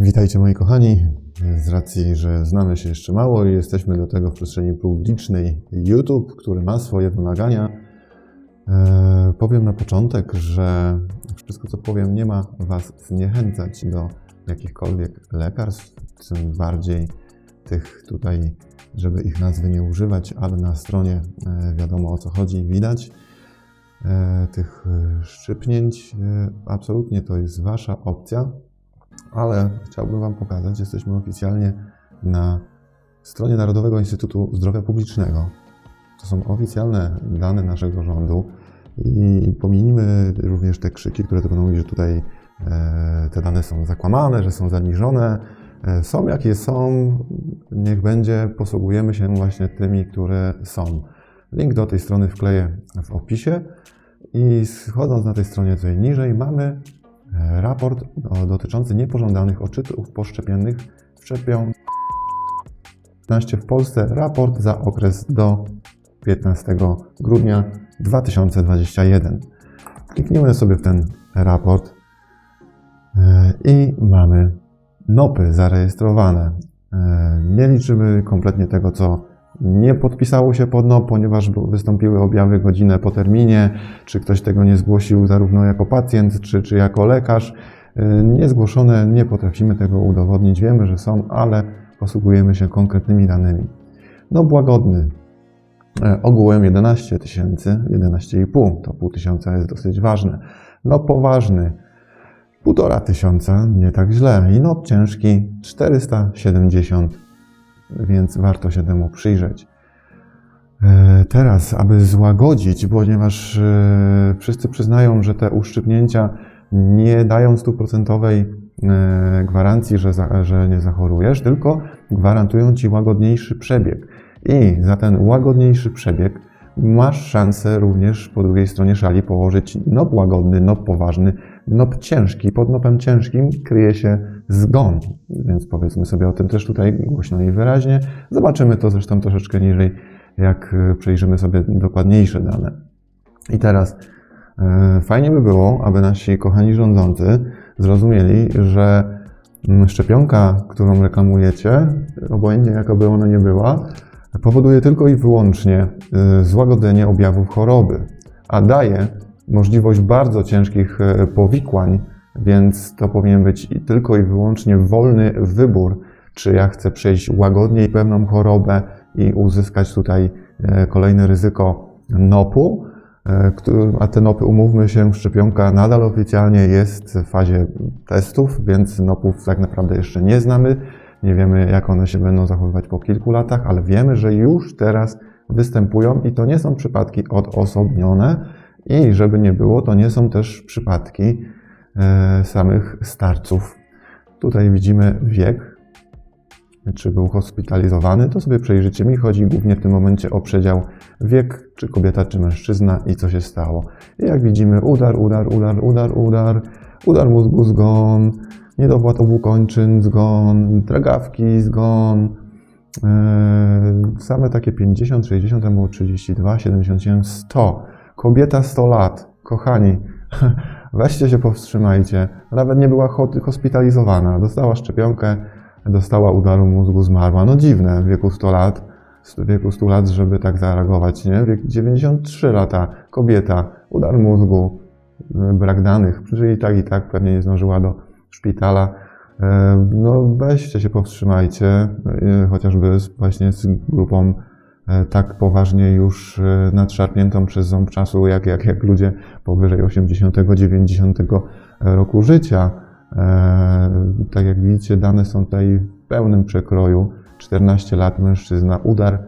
Witajcie moi kochani. Z racji, że znamy się jeszcze mało i jesteśmy do tego w przestrzeni publicznej YouTube, który ma swoje wymagania, e, powiem na początek, że wszystko co powiem nie ma Was zniechęcać do jakichkolwiek lekarstw, tym bardziej tych tutaj, żeby ich nazwy nie używać, ale na stronie e, wiadomo o co chodzi, widać e, tych szczypnięć. Absolutnie to jest Wasza opcja ale chciałbym Wam pokazać, jesteśmy oficjalnie na stronie Narodowego Instytutu Zdrowia Publicznego. To są oficjalne dane naszego rządu i pominijmy również te krzyki, które będą mówić, że tutaj e, te dane są zakłamane, że są zaniżone. E, są jakie są, niech będzie, posługujemy się właśnie tymi, które są. Link do tej strony wkleję w opisie i schodząc na tej stronie tutaj niżej mamy raport o- dotyczący niepożądanych odczytów poszczepiennych w szczepią 15 w Polsce. Raport za okres do 15 grudnia 2021. Klikniemy sobie w ten raport e, i mamy NOPy zarejestrowane. E, Nie liczymy kompletnie tego, co nie podpisało się pod NOP, ponieważ wystąpiły objawy godzinę po terminie, czy ktoś tego nie zgłosił zarówno jako pacjent, czy, czy jako lekarz. Y, Niezgłoszone, nie potrafimy tego udowodnić. Wiemy, że są, ale posługujemy się konkretnymi danymi. No, łagodny. E, Ogółem 11 tysięcy, 11,5. To pół tysiąca jest dosyć ważne. No, poważny. Półtora tysiąca, nie tak źle. I no, ciężki 470, więc warto się temu przyjrzeć. E, Teraz, aby złagodzić, ponieważ e, wszyscy przyznają, że te uszczypnięcia nie dają stuprocentowej e, gwarancji, że, za, że nie zachorujesz, tylko gwarantują ci łagodniejszy przebieg. I za ten łagodniejszy przebieg masz szansę również po drugiej stronie szali położyć nop łagodny, nop poważny, nop ciężki. Pod nopem ciężkim kryje się zgon, więc powiedzmy sobie o tym też tutaj głośno i wyraźnie. Zobaczymy to zresztą troszeczkę niżej jak e, przejrzymy sobie dokładniejsze dane. I teraz e, fajnie by było, aby nasi kochani rządzący zrozumieli, że mm, szczepionka, którą reklamujecie, obojętnie jaka by ona nie była, powoduje tylko i wyłącznie e, złagodzenie objawów choroby, a daje możliwość bardzo ciężkich e, powikłań, więc to powinien być tylko i wyłącznie wolny wybór, czy ja chcę przejść łagodniej pewną chorobę i uzyskać tutaj e, kolejne ryzyko NOP-u, e, a te NOP-y, umówmy się, szczepionka nadal oficjalnie jest w fazie testów, więc NOP-ów tak naprawdę jeszcze nie znamy. Nie wiemy, jak one się będą zachowywać po kilku latach, ale wiemy, że już teraz występują i to nie są przypadki odosobnione i żeby nie było, to nie są też przypadki e, samych starców. Tutaj widzimy wiek, czy był hospitalizowany, to sobie przejrzycie. Mi chodzi głównie w tym momencie o przedział wiek, czy kobieta, czy mężczyzna i co się stało. I jak widzimy, udar, udar, udar, udar, udar, udar mózgu, zgon, niedowład obu kończyn, zgon, drgawki, zgon, Eee, same takie 50, 60, tam było 32, 77, 100. Kobieta 100 lat. Kochani, weźcie się powstrzymajcie. Nawet nie była ho- hospitalizowana. Dostała szczepionkę, dostała udaru mózgu, zmarła. No dziwne w wieku 100 lat, w wieku 100 lat, żeby tak zareagować, nie? Wiek 93 lata, kobieta, udar mózgu, y, brak danych, czyli tak i tak pewnie nie zdążyła do szpitala. E, No weźcie się, powstrzymajcie, e, chociażby właśnie z grupą tak poważnie już e, nadszarpniętą przez ząb czasu, jak, jak, jak ludzie powyżej 80-90 roku życia. E, Tak jak widzicie, dane są tutaj w pełnym przekroju. 14 lat mężczyzna, udar,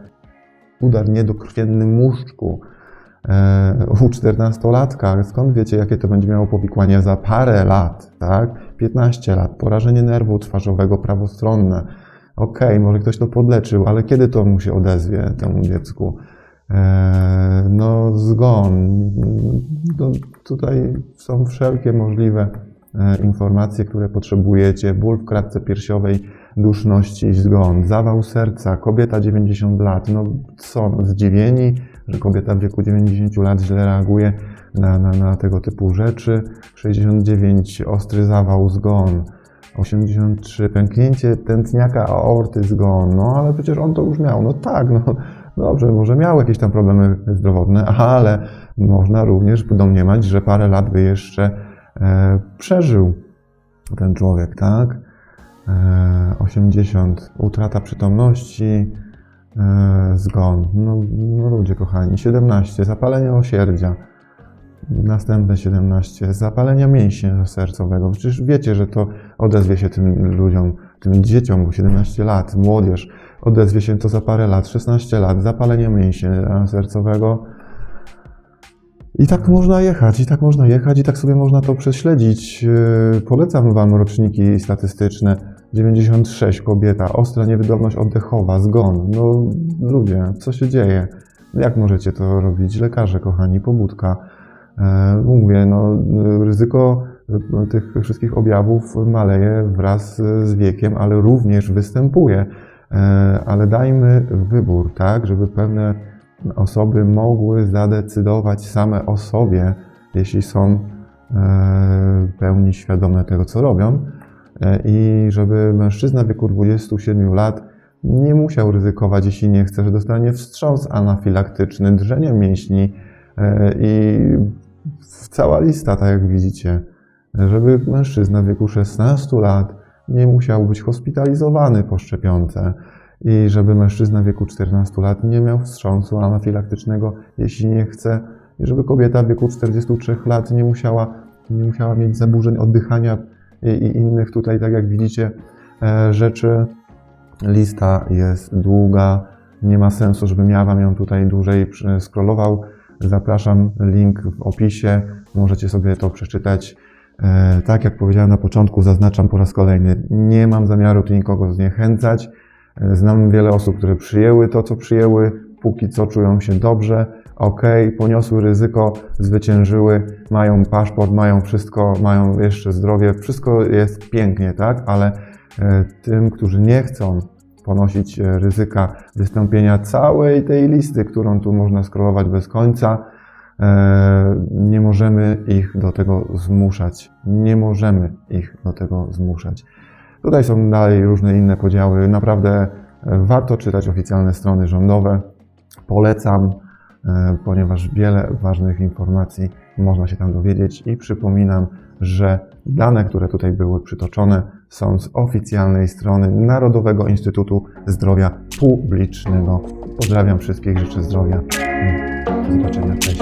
udar niedokrwienny muszczku. E, U 14-latka, skąd wiecie, jakie to będzie miało powikłania za parę lat, tak? 15 lat, porażenie nerwu twarzowego prawostronne. Okej, może ktoś to podleczył, ale kiedy to mu się odezwie, temu dziecku? E, no, zgon. No, tutaj są wszelkie możliwe e, informacje, które potrzebujecie. Ból w kratce piersiowej, duszności, zgon, zawał serca, kobieta 90 lat. No, są zdziwieni, że kobieta w wieku 90 lat źle reaguje na, na, na tego typu rzeczy. 69, ostry zawał, zgon. 83, pęknięcie tętniaka aorty, zgon. No ale przecież on to już miał. No tak, no dobrze, może miał jakieś tam problemy zdrowotne, ale można również domniemać, że parę lat by jeszcze e, przeżył ten człowiek, tak? E, 80, utrata przytomności, e, zgon. No, no ludzie kochani, 17, zapalenie osierdzia. Następne 17, zapalenia mięśnia sercowego. Przecież wiecie, że to odezwie się tym ludziom, tym dzieciom, bo 17 lat, młodzież, odezwie się to za parę lat, 16 lat, zapalenie mięśnia sercowego. I tak można jechać, i tak można jechać, i tak sobie można to prześledzić. Yy, Polecam Wam roczniki statystyczne. 96 kobieta, ostra niewydolność oddechowa, zgon. No ludzie, co się dzieje? Jak możecie to robić? Lekarze, kochani, pobudka. E, Mówię, no ryzyko tych wszystkich objawów maleje wraz z wiekiem, ale również występuje. E, Ale dajmy wybór, tak, żeby pewne osoby mogły zadecydować same o sobie, jeśli są e, pełni świadome tego, co robią. I żeby mężczyzna w wieku 27 lat nie musiał ryzykować, jeśli nie chce, że dostanie wstrząs anafilaktyczny, drżenie mięśni i cała lista, tak jak widzicie, żeby mężczyzna w wieku 16 lat nie musiał być hospitalizowany po szczepionce i żeby mężczyzna w wieku 14 lat nie miał wstrząsu anafilaktycznego, jeśli nie chce, i żeby kobieta w wieku 43 lat nie musiała, nie musiała mieć zaburzeń oddychania i, i innych tutaj, tak jak widzicie, e, rzeczy. Lista jest długa, nie ma sensu, żebym ja Wam ją tutaj dłużej przy- scrollował. Zapraszam, link w opisie, możecie sobie to przeczytać. E, Tak jak powiedziałem na początku, zaznaczam po raz kolejny, nie mam zamiaru tu nikogo zniechęcać. E, Znam wiele osób, które przyjęły to, co przyjęły, póki co czują się dobrze, ok, poniosły ryzyko, zwyciężyły, mają paszport, mają wszystko, mają jeszcze zdrowie, wszystko jest pięknie, tak? Ale e, tym, którzy nie chcą ponosić e, ryzyka wystąpienia całej tej listy, którą tu można scrollować bez końca, e, nie możemy ich do tego zmuszać. Nie możemy ich do tego zmuszać. Tutaj są dalej różne inne podziały. Naprawdę e, warto czytać oficjalne strony rządowe. Polecam, ponieważ wiele ważnych informacji można się tam dowiedzieć i przypominam, że dane, które tutaj były przytoczone, są z oficjalnej strony Narodowego Instytutu Zdrowia Publicznego. Pozdrawiam wszystkich, życzę zdrowia. Do zobaczenia, cześć.